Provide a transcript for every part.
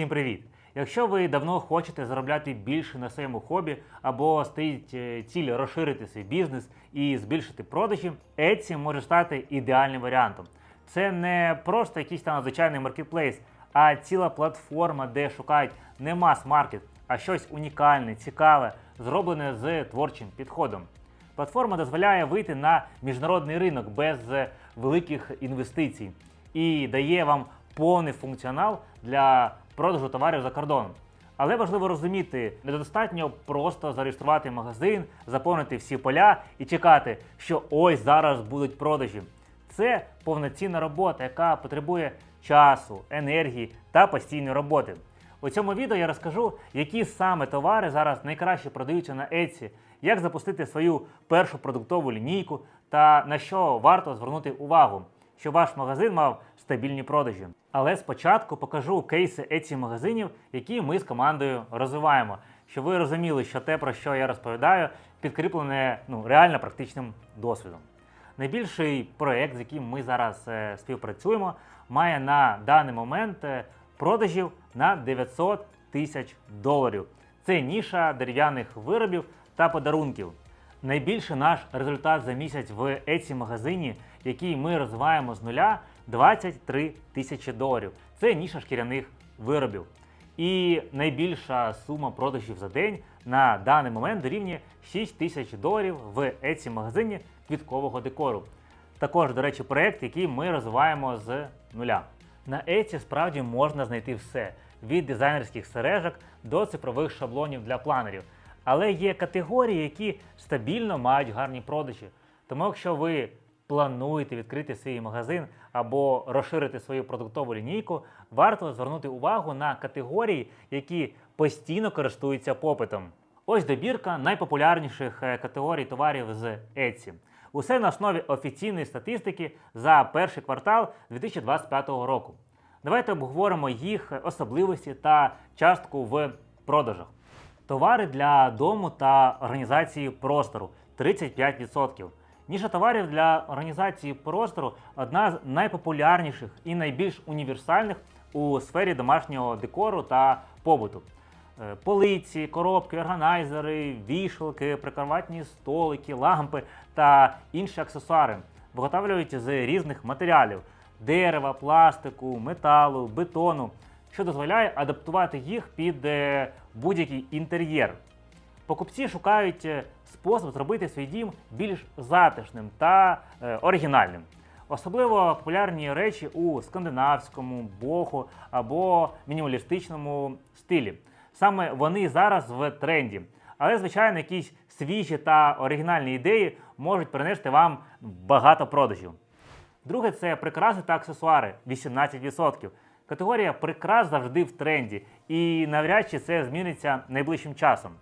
Всім привіт! Якщо ви давно хочете заробляти більше на своєму хобі або стоїть е, ціль розширити свій бізнес і збільшити продажі, Etsy може стати ідеальним варіантом. Це не просто якийсь там звичайний маркетплейс, а ціла платформа, де шукають не мас-маркет, а щось унікальне, цікаве, зроблене з творчим підходом. Платформа дозволяє вийти на міжнародний ринок без е, великих інвестицій і дає вам повний функціонал для продажу товарів за кордоном. Але важливо розуміти, недостатньо просто зареєструвати магазин, заповнити всі поля і чекати, що ось зараз будуть продажі. Це повноцінна робота, яка потребує часу, енергії та постійної роботи. У цьому відео я розкажу, які саме товари зараз найкраще продаються на Etsy, як запустити свою першу продуктову лінійку та на що варто звернути увагу, щоб ваш магазин мав стабільні продажі. Але спочатку покажу кейси Etsy магазинів, які ми з командою розвиваємо, щоб ви розуміли, що те, про що я розповідаю, підкріплене ну, реально практичним досвідом. Найбільший проект, з яким ми зараз е, співпрацюємо, має на даний момент е, продажів на 900 тисяч доларів. Це ніша дерев'яних виробів та подарунків. Найбільший наш результат за місяць в Etsy магазині, який ми розвиваємо з нуля, 23 тисячі доларів. Це ніша шкіряних виробів. І найбільша сума продажів за день на даний момент дорівнює 6 тисяч доларів в Etsy магазині квіткового декору. Також, до речі, проект, який ми розвиваємо з нуля. На Etsy справді можна знайти все: від дизайнерських сережок до цифрових шаблонів для планерів. Але є категорії, які стабільно мають гарні продажі. Тому, якщо ви плануєте відкрити свій магазин або розширити свою продуктову лінійку, варто звернути увагу на категорії, які постійно користуються попитом. Ось добірка найпопулярніших е, категорій товарів з Etsy. Усе на основі офіційної статистики за перший квартал 2025 року. Давайте обговоримо їх особливості та частку в продажах. Товари для дому та організації простору 35%. Ніша товарів для організації простору одна з найпопулярніших і найбільш універсальних у сфері домашнього декору та побуту. Е, Полиці, коробки, органайзери, вішалки, прикроватні столики, лампи та інші аксесуари виготовлюють з різних матеріалів дерева, пластику, металу, бетону, що дозволяє адаптувати їх під е, будь-який інтер'єр. Покупці шукають е, спосіб зробити свій дім більш затишним та е, оригінальним. Особливо популярні речі у скандинавському, боху або мінімалістичному стилі. Саме вони зараз в тренді. Але, звичайно, якісь свіжі та оригінальні ідеї можуть принести вам багато продажів. Друге це прикраси та аксесуари 18%. Категорія прикрас завжди в тренді, і навряд чи це зміниться найближчим часом.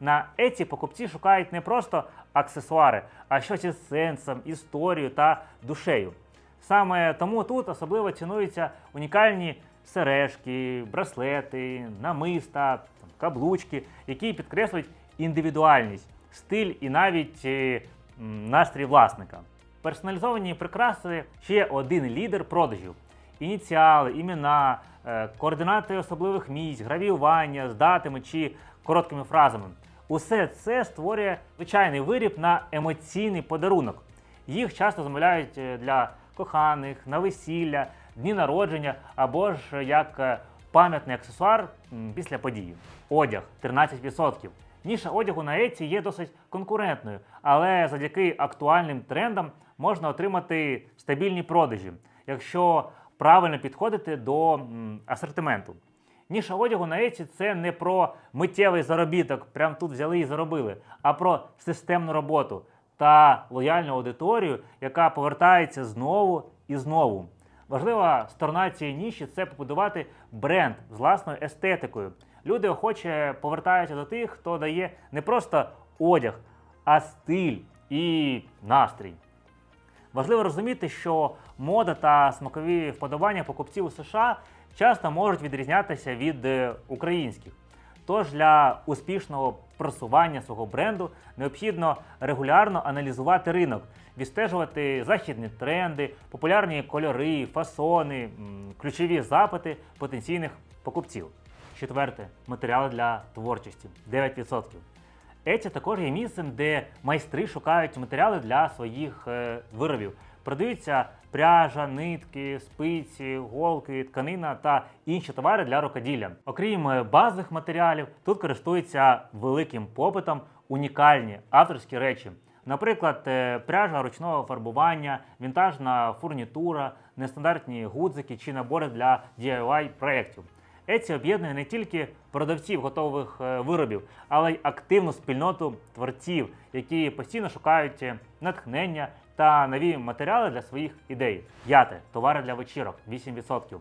На Еці покупці шукають не просто аксесуари, а щось із сенсом, історією та душею. Саме тому тут особливо цінуються унікальні сережки, браслети, намиста, каблучки, які підкреслюють індивідуальність, стиль і навіть е, настрій власника. Персоналізовані прикраси ще один лідер продажів. Ініціали, імена, е, координати особливих місць, гравіювання з датами чи короткими фразами. Усе це створює звичайний виріб на емоційний подарунок. Їх часто замовляють е, для коханих, на весілля, дні народження або ж як е, пам'ятний аксесуар після події. Одяг 13%. Ніша одягу на Еці є досить конкурентною, але завдяки актуальним трендам можна отримати стабільні продажі, якщо правильно підходити до асортименту. Ніша одягу на Еці це не про миттєвий заробіток, прям тут взяли і заробили, а про системну роботу та лояльну аудиторію, яка повертається знову і знову. Важлива сторона цієї ніші це побудувати бренд з власною естетикою. Люди охоче повертаються до тих, хто дає не просто одяг, а стиль і настрій. Важливо розуміти, що мода та смакові вподобання покупців у США часто можуть відрізнятися від е, українських. Тож для успішного просування свого бренду необхідно регулярно аналізувати ринок, відстежувати західні тренди, популярні кольори, фасони, ключові запити потенційних покупців. Четверте матеріали для творчості 9%. Еці також є місцем, де майстри шукають матеріали для своїх е, виробів. Продаються пряжа, нитки, спиці, голки, тканина та інші товари для рукоділля. Окрім е, базових матеріалів, тут користуються великим попитом унікальні авторські речі. Наприклад, е, пряжа ручного фарбування, вінтажна фурнітура, нестандартні гудзики чи набори для DIY проєктів. Еці об'єднує не тільки продавців готових е, виробів, але й активну спільноту творців, які постійно шукають е, натхнення та нові матеріали для своїх ідей. П'яте товари для вечірок 8%.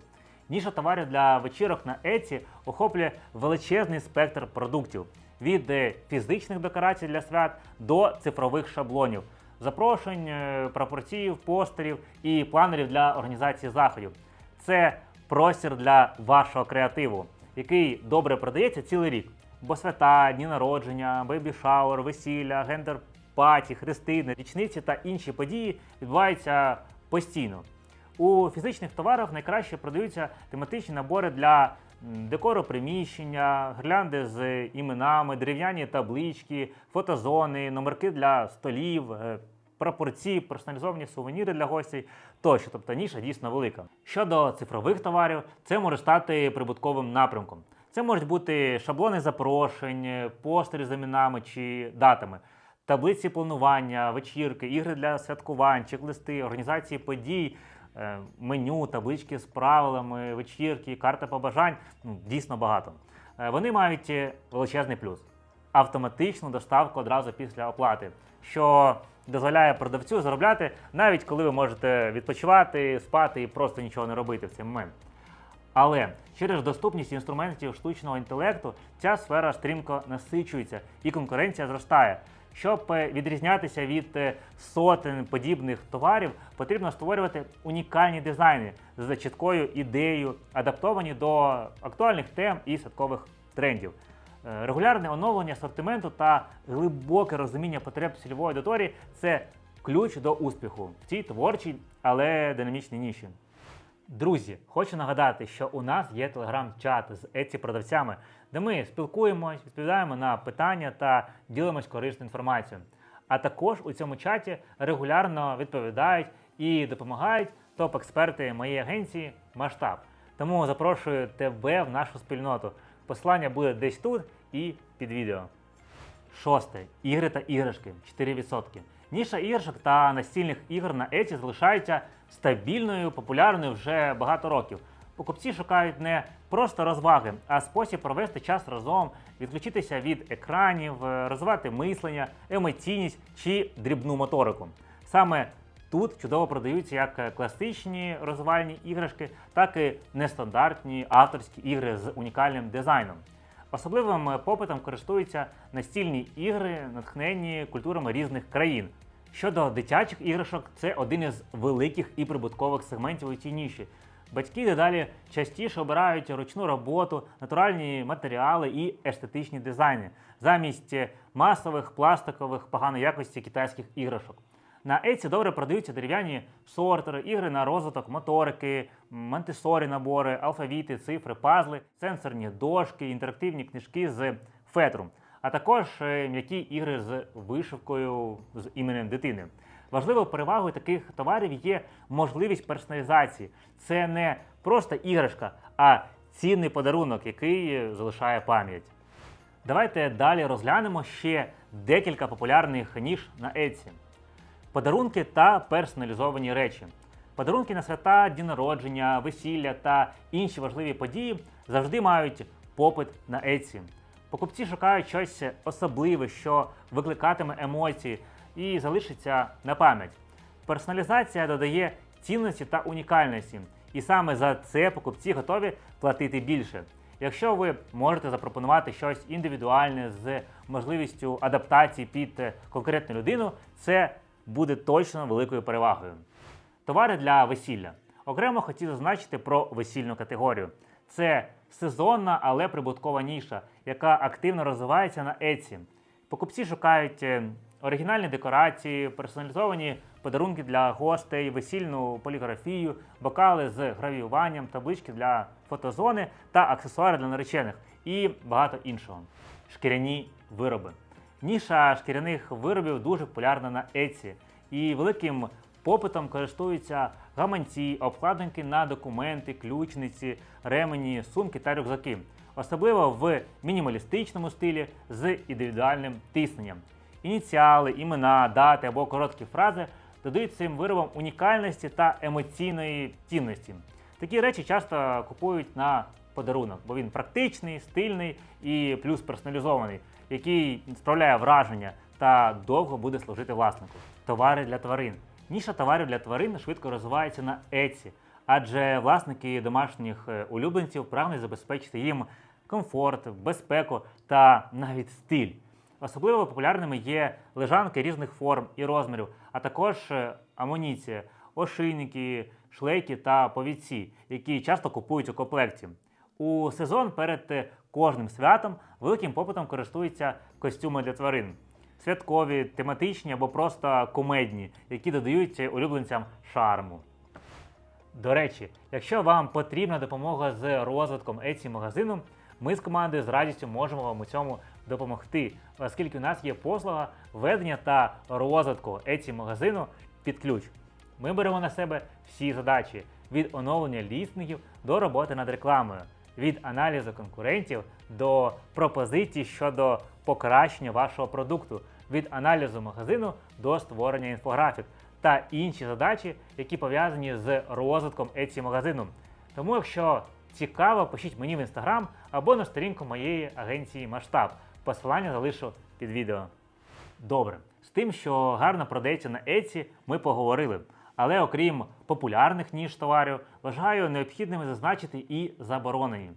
Ніша товарів для вечірок на Еці охоплює величезний спектр продуктів від е, фізичних декорацій для свят до цифрових шаблонів, запрошень, прапорців, постерів і планерів для організації заходів. Це простір для вашого креативу, який добре продається цілий рік. Бо свята, дні народження, бейбі-шауер, весілля, гендер-паті, хрестини, річниці та інші події відбуваються постійно. У фізичних товарах найкраще продаються тематичні набори для декору приміщення, гірлянди з іменами, дерев'яні таблички, фотозони, номерки для столів, е, прапорці, персоналізовані сувеніри для гостей тощо. Тобто ніша дійсно велика. Щодо цифрових товарів, це може стати прибутковим напрямком. Це можуть бути шаблони запрошень, постери з іменами чи датами, таблиці планування, вечірки, ігри для святкувань, чек-листи, організації подій, е, меню, таблички з правилами, вечірки, карта побажань. Ну, дійсно багато. Е, Вони мають е, величезний плюс автоматичну доставку одразу після оплати, що дозволяє продавцю заробляти навіть коли ви можете відпочивати, спати і просто нічого не робити в цей момент. Але через доступність інструментів штучного інтелекту ця сфера стрімко насичується і конкуренція зростає. Щоб е, відрізнятися від е, сотень подібних товарів, потрібно створювати унікальні дизайни з чіткою ідеєю, адаптовані до актуальних тем і святкових трендів. Е, Регулярне оновлення асортименту та глибоке розуміння потреб цільової аудиторії це ключ до успіху в цій творчій, але динамічній ніші. Друзі, хочу нагадати, що у нас є телеграм-чат з еці продавцями, де ми спілкуємось, відповідаємо на питання та ділимось корисною інформацією. А також у цьому чаті регулярно відповідають і допомагають топ-експерти моєї агенції Масштаб. Тому запрошую тебе в нашу спільноту. Посилання буде десь тут і під відео. Шосте. Ігри та іграшки 4%. Ніша іграшок та настільних ігор на Еці залишається стабільною, популярною вже багато років. Покупці шукають не просто розваги, а спосіб провести час разом, відключитися від екранів, розвивати мислення, емоційність чи дрібну моторику. Саме тут чудово продаються як е, класичні розвивальні іграшки, так і нестандартні авторські ігри з унікальним дизайном. Особливим е, попитом користуються настільні ігри, натхненні культурами різних країн. Щодо дитячих іграшок, це один із великих і прибуткових сегментів у цій ніші. Батьки дедалі частіше обирають ручну роботу, натуральні матеріали і естетичні дизайни замість е, масових пластикових поганої якості китайських іграшок. На Еці добре продаються дерев'яні сортери, ігри на розвиток моторики, мантисорі набори, алфавіти, цифри, пазли, сенсорні дошки, інтерактивні книжки з фетру, а також е, м'які ігри з вишивкою з іменем дитини. Важливою перевагою таких товарів є можливість персоналізації. Це не просто іграшка, а цінний подарунок, який е, залишає пам'ять. Давайте далі розглянемо ще декілька популярних ніж на Etsy. Подарунки та персоналізовані речі. Подарунки на свята, дні народження, весілля та інші важливі події завжди мають попит на Etsy. Покупці шукають щось особливе, що викликатиме емоції і залишиться на пам'ять. Персоналізація додає цінності та унікальності, і саме за це покупці готові платити більше. Якщо ви можете запропонувати щось індивідуальне з можливістю адаптації під е, конкретну людину, це буде точно великою перевагою. Товари для весілля. Окремо хотів зазначити про весільну категорію. Це сезонна, але прибуткова ніша, яка активно розвивається на Etsy. Покупці шукають е, оригінальні декорації, персоналізовані подарунки для гостей, весільну поліграфію, бокали з гравіюванням, таблички для фотозони та аксесуари для наречених і багато іншого. Шкіряні вироби. Ніша шкіряних виробів дуже популярна на Etsy і великим попитом користуються гаманці, обкладинки на документи, ключниці, ремені, сумки та рюкзаки. Особливо в мінімалістичному стилі з індивідуальним тисненням. Ініціали, імена, дати або короткі фрази додають цим виробам унікальності та емоційної цінності. Такі речі часто купують на подарунок, бо він практичний, стильний і плюс персоналізований, який справляє враження та довго буде служити власнику. Товари для тварин. Ніша товарів для тварин швидко розвивається на Etsy, адже власники домашніх е, улюбленців прагнуть забезпечити їм комфорт, безпеку та навіть стиль. Особливо популярними є лежанки різних форм і розмірів, а також е, амуніція, ошейники, шлейки та повідці, які часто купують у комплекті. У сезон перед е, кожним святом великим попитом користуються костюми для тварин. Святкові, тематичні або просто комедні, які додають улюбленцям шарму. До речі, якщо вам потрібна допомога з розвитком Etsy магазину, ми з командою з радістю можемо вам у цьому допомогти, оскільки у нас є послуга ведення та розвитку Etsy магазину під ключ. Ми беремо на себе всі задачі від оновлення лістингів до роботи над рекламою, від аналізу конкурентів до пропозицій щодо покращення вашого продукту, від аналізу магазину до створення інфографік та інші задачі, які пов'язані з розвитком Etsy магазину. Тому, якщо цікаво, пишіть мені в інстаграм або на сторінку моєї агенції Масштаб. Посилання залишу під відео. Добре, з тим, що гарно продається на Etsy, ми поговорили. Але окрім популярних ніж товарів, вважаю необхідними зазначити і заборонені.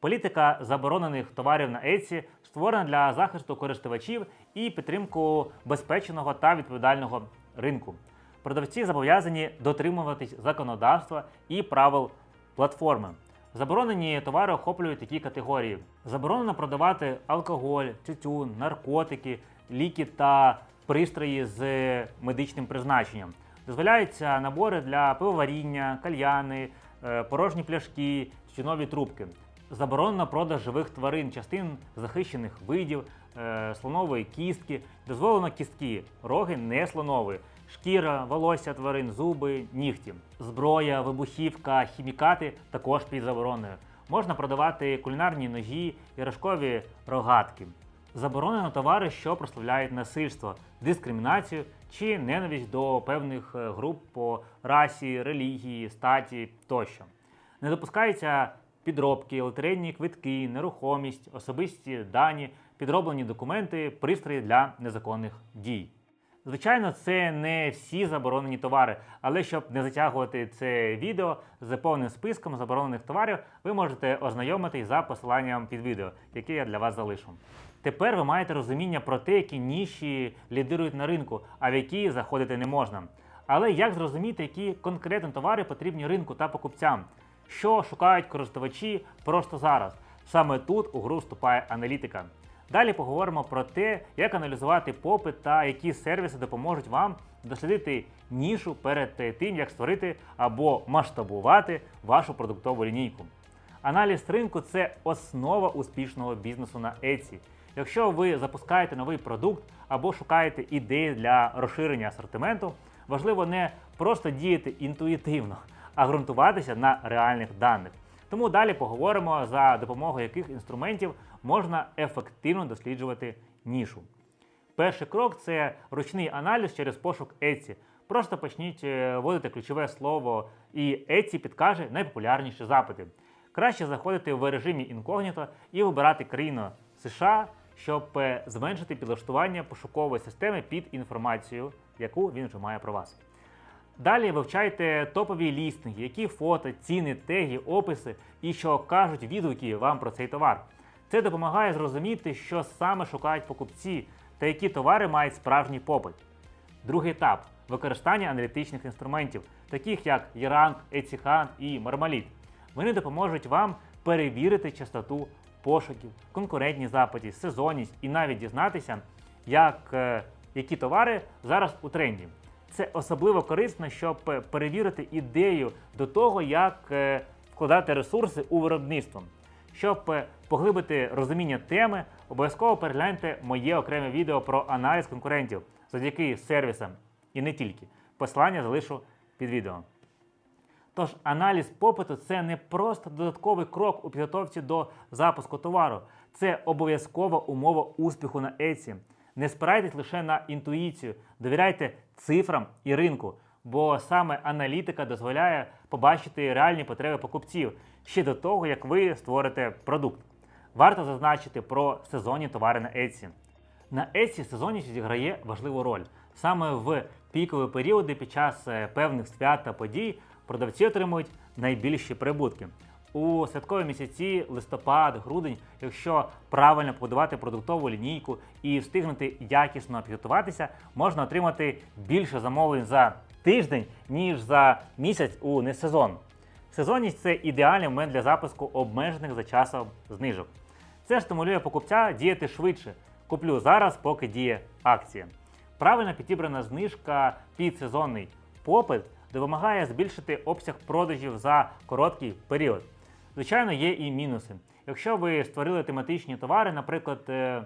Політика заборонених товарів на Etsy створена для захисту користувачів і підтримку безпечного та відповідального ринку. Продавці зобов'язані дотримуватись законодавства і правил платформи. Заборонені товари охоплюють такі категорії: заборонено продавати алкоголь, тютюн, наркотики, ліки та пристрої з медичним призначенням. Дозволяються набори для пивоваріння, кальяни, е, порожні пляшки, тютюнові трубки. Заборонено продаж живих тварин, частин захищених видів, е, слонової кістки. Дозволено кістки, роги не слонові, шкіра, волосся тварин, зуби, нігті. Зброя, вибухівка, хімікати також під забороною. Можна продавати кулінарні ножі, іграшкові рогатки. Заборонено товари, що прославляють насильство, дискримінацію чи ненависть до певних е, груп по расі, релігії, статі тощо. Не допускаються підробки, лотерейні квитки, нерухомість, особисті дані, підроблені документи, пристрої для незаконних дій. Звичайно, це не всі заборонені товари, але щоб не затягувати це відео з повним списком заборонених товарів, ви можете ознайомитись за посиланням під відео, яке я для вас залишу. Тепер ви маєте розуміння про те, які ніші лідирують на ринку, а в які заходити не можна. Але як зрозуміти, які конкретно товари потрібні ринку та покупцям? Що шукають користувачі просто зараз? Саме тут у гру вступає аналітика. Далі поговоримо про те, як аналізувати попит та які сервіси допоможуть вам дослідити нішу перед тим, як створити або масштабувати вашу продуктову лінійку. Аналіз ринку це основа успішного бізнесу на Etsy. Якщо ви запускаєте новий продукт або шукаєте ідеї для розширення асортименту, важливо не просто діяти інтуїтивно, а ґрунтуватися на реальних даних. Тому далі поговоримо за допомогою яких інструментів можна ефективно досліджувати нішу. Перший крок це ручний аналіз через пошук Etsy. Просто почніть е, вводити ключове слово, і Etsy підкаже найпопулярніші запити. Краще заходити в режимі інкогніто і вибирати країну США, щоб е, зменшити підлаштування пошукової системи під інформацію, яку він вже має про вас. Далі вивчайте топові лістинги, які фото, ціни, теги, описи і що кажуть відгуки вам про цей товар. Це допомагає зрозуміти, що саме шукають покупці та які товари мають справжній попит. Другий етап використання аналітичних інструментів, таких як Yerank, Etsyhunt і Marmalit. Вони допоможуть вам перевірити частоту пошуків, конкурентні запиті, сезонність і навіть дізнатися, як е, які товари зараз у тренді. Це особливо корисно, щоб е, перевірити ідею до того, як е, вкладати ресурси у виробництво. Щоб поглибити розуміння теми, обов'язково перегляньте моє окреме відео про аналіз конкурентів завдяки сервісам і не тільки. Посилання залишу під відео. Тож аналіз попиту це не просто додатковий крок у підготовці до запуску товару, це обов'язкова умова успіху на Etsy. Не спирайтесь лише на інтуїцію, довіряйте цифрам і ринку, бо саме аналітика дозволяє побачити реальні потреби покупців ще до того, як ви створите продукт. Варто зазначити про сезонні товари на Etsy. На Etsy сезонність відіграє важливу роль. Саме в пікові періоди під час е, певних свят та подій продавці отримують найбільші прибутки. У святкові місяці листопад, грудень, якщо правильно побудувати продуктову лінійку і встигнути якісно підготуватися, можна отримати більше замовлень за тиждень, ніж за місяць у несезон. Сезонність це ідеальний момент для запуску обмежених за часом знижок. Це стимулює покупця діяти швидше. Куплю зараз, поки діє акція. Правильно підібрана знижка під сезонний попит допомагає збільшити обсяг продажів за короткий період. Звичайно, є і мінуси. Якщо ви створили тематичні товари, наприклад, е,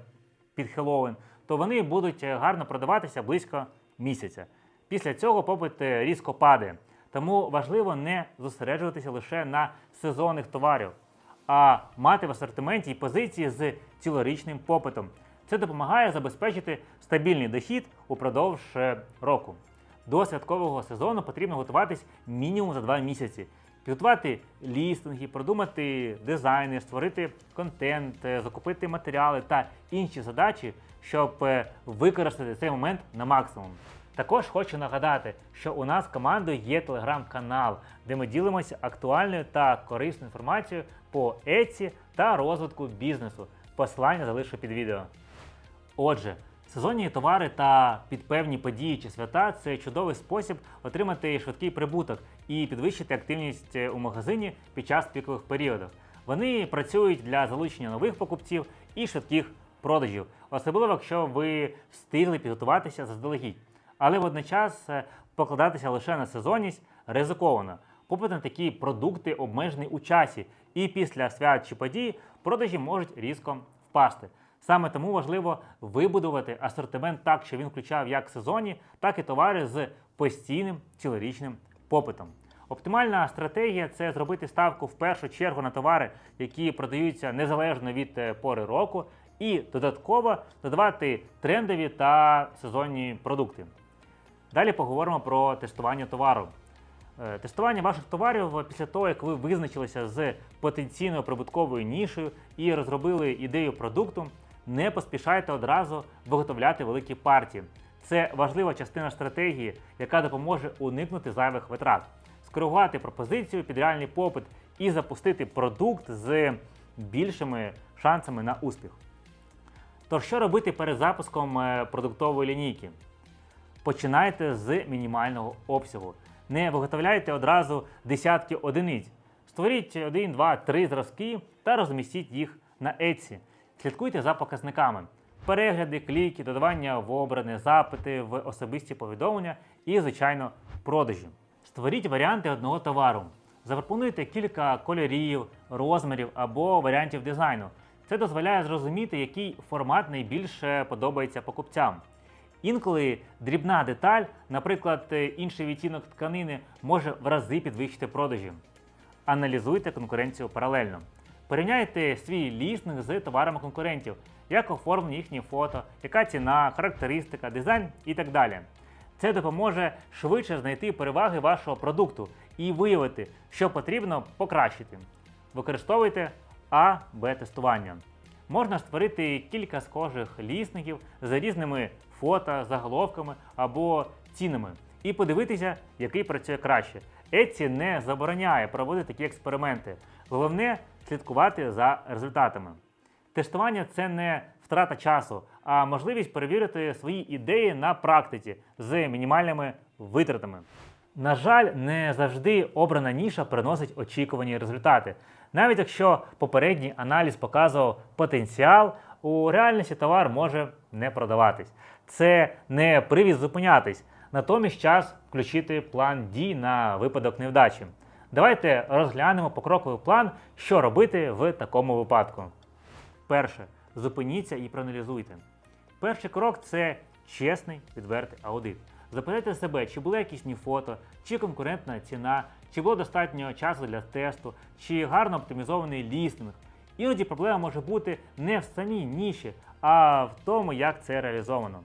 під Хеллоуін, то вони будуть е, гарно продаватися близько місяця. Після цього попит е, різко падає. Тому важливо не зосереджуватися лише на сезонних товарів, а мати в асортименті і позиції з цілорічним попитом. Це допомагає забезпечити стабільний дохід упродовж року. До святкового сезону потрібно готуватись мінімум за два місяці. Підготувати лістинги, продумати дизайни, створити контент, е, закупити матеріали та інші задачі, щоб е, використати цей момент на максимум. Також хочу нагадати, що у нас командою є телеграм-канал, де ми ділимося актуальною та корисною інформацією по Etsy та розвитку бізнесу. Посилання залишу під відео. Отже, сезонні товари та під певні події чи свята це чудовий спосіб отримати швидкий прибуток і підвищити активність е, у магазині під час пікових періодів. Вони працюють для залучення нових покупців і швидких продажів, особливо якщо ви встигли підготуватися заздалегідь. Але водночас е, покладатися лише на сезонність ризиковано. Попит на такі продукти обмежений у часі, і після свят чи подій продажі можуть різко впасти. Саме тому важливо вибудувати асортимент так, що він включав як сезонні, так і товари з постійним цілорічним попитом. Оптимальна стратегія це зробити ставку в першу чергу на товари, які продаються незалежно від е, пори року, і додатково додавати трендові та сезонні продукти. Далі поговоримо про тестування товару. Е, Тестування ваших товарів після того, як ви визначилися з потенційною прибутковою нішею і розробили ідею продукту, не поспішайте одразу виготовляти великі партії. Це важлива частина стратегії, яка допоможе уникнути зайвих витрат, скоригувати пропозицію під реальний попит і запустити продукт з більшими шансами на успіх. Тож, що робити перед запуском е, продуктової лінійки? Починайте з мінімального обсягу. Не виготовляйте одразу десятки одиниць. Створіть 1, 2, 3 зразки та розмістіть їх на Etsy. Слідкуйте за показниками. Перегляди, кліки, додавання в обране, запити в особисті повідомлення і, звичайно, продажі. Створіть варіанти одного товару. Запропонуйте кілька кольорів, розмірів або варіантів дизайну. Це дозволяє зрозуміти, який формат найбільше подобається покупцям. Інколи дрібна деталь, наприклад, інший відтінок тканини, може в рази підвищити продажі. Аналізуйте конкуренцію паралельно. Порівняйте свій лістинг з товарами конкурентів, як оформлені їхні фото, яка ціна, характеристика, дизайн і так далі. Це допоможе швидше знайти переваги вашого продукту і виявити, що потрібно покращити. Використовуйте А-Б тестування. Можна створити кілька схожих лісників за різними фото, заголовками або цінами і подивитися, який працює краще. Etsy не забороняє проводити такі експерименти. Головне слідкувати за результатами. Тестування це не втрата часу, а можливість перевірити свої ідеї на практиці з мінімальними витратами. На жаль, не завжди обрана ніша приносить очікувані результати. Навіть якщо попередній аналіз показував потенціал, У реальності товар може не продаватись. Це не привід зупинятись, натомість час включити план дій на випадок невдачі. Давайте розглянемо покроковий план, що робити в такому випадку. Перше, зупиніться і проаналізуйте. Перший крок це чесний відвертий аудит. Запитайте себе, чи були якісь ні фото, чи конкурентна ціна, чи було достатньо часу для тесту, чи гарно оптимізований лістинг. Іноді проблема може бути не в самій ніші, а в тому, як це реалізовано.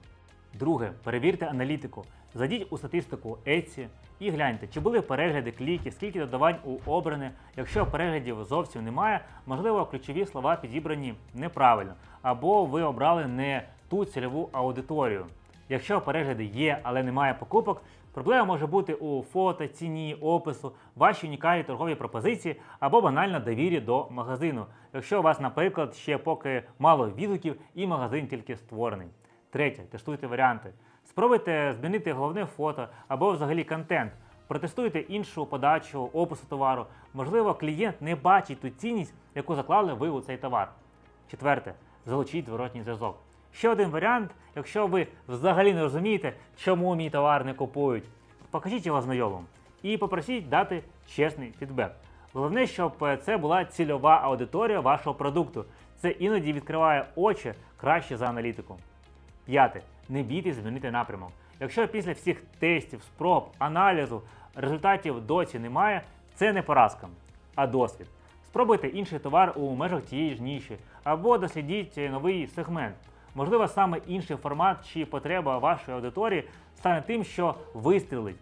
Друге, перевірте аналітику. Зайдіть у статистику Etsy і гляньте, чи були перегляди, кліки, скільки додавань у обране. Якщо переглядів зовсім немає, можливо, ключові слова підібрані неправильно, або ви обрали не ту цільову аудиторію. Якщо перегляди є, але немає покупок, проблема може бути у фото, ціні, опису, вашій унікальній торговій пропозиції або банально довірі до магазину. Якщо у вас, наприклад, ще поки мало відгуків і магазин тільки створений. Третє, тестуйте варіанти. Спробуйте змінити головне фото або взагалі контент. Протестуйте іншу подачу опису товару. Можливо, клієнт не бачить ту цінність, яку заклали ви у цей товар. Четверте, залучіть зворотній зв'язок. Ще один варіант, якщо ви взагалі не розумієте, чому мій товар не купують, покажіть його знайомим і попросіть дати чесний фідбек. Головне, щоб е, це була цільова аудиторія вашого продукту. Це іноді відкриває очі краще за аналітику. П'яте. Не бійтесь змінити напрямок. Якщо після всіх тестів, спроб, аналізу результатів доці немає, це не поразка, а досвід. Спробуйте інший товар у межах тієї ж ніші, або дослідіть новий сегмент. Можливо, саме інший формат чи потреба вашої аудиторії стане тим, що вистрілить.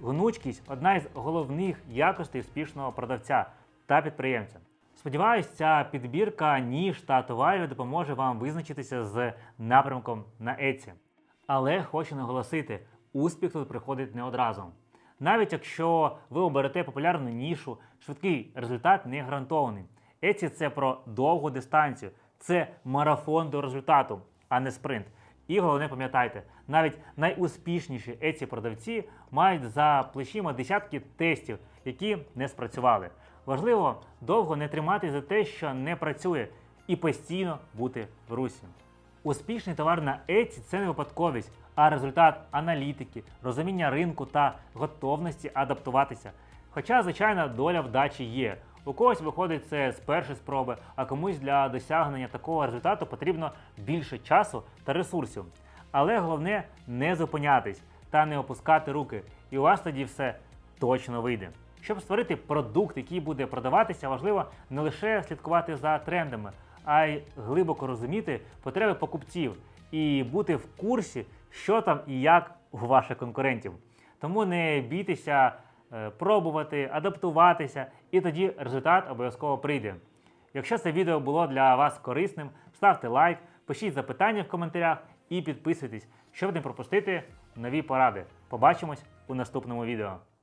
Гнучкість одна із головних якостей успішного продавця та підприємця. Сподіваюсь, ця підбірка ніж та товарів допоможе вам визначитися з напрямком на Etsy. Але хочу наголосити, успіх тут приходить не одразу. Навіть якщо ви оберете популярну нішу, швидкий результат не гарантований. Etsy – це про довгу дистанцію, це марафон до результату, а не спринт. І головне пам'ятайте, навіть найуспішніші Etsy продавці мають за плечима десятки тестів, які не спрацювали. Важливо довго не тримати за те, що не працює, і постійно бути в русі. Успішний товар на Etsy – це не випадковість, а результат аналітики, розуміння ринку та готовності адаптуватися. Хоча, звичайно, доля вдачі є. У когось виходить це з першої спроби, а комусь для досягнення такого результату потрібно більше часу та ресурсів. Але головне не зупинятись та не опускати руки, і у вас тоді все точно вийде. Щоб створити продукт, який буде продаватися, важливо не лише слідкувати за трендами, а й глибоко розуміти потреби покупців і бути в курсі, що там і як у ваших конкурентів. Тому не бійтеся е, пробувати, адаптуватися, і тоді результат обов'язково прийде. Якщо це відео було для вас корисним, ставте лайк, пишіть запитання в коментарях і підписуйтесь, щоб не пропустити нові поради. Побачимось у наступному відео.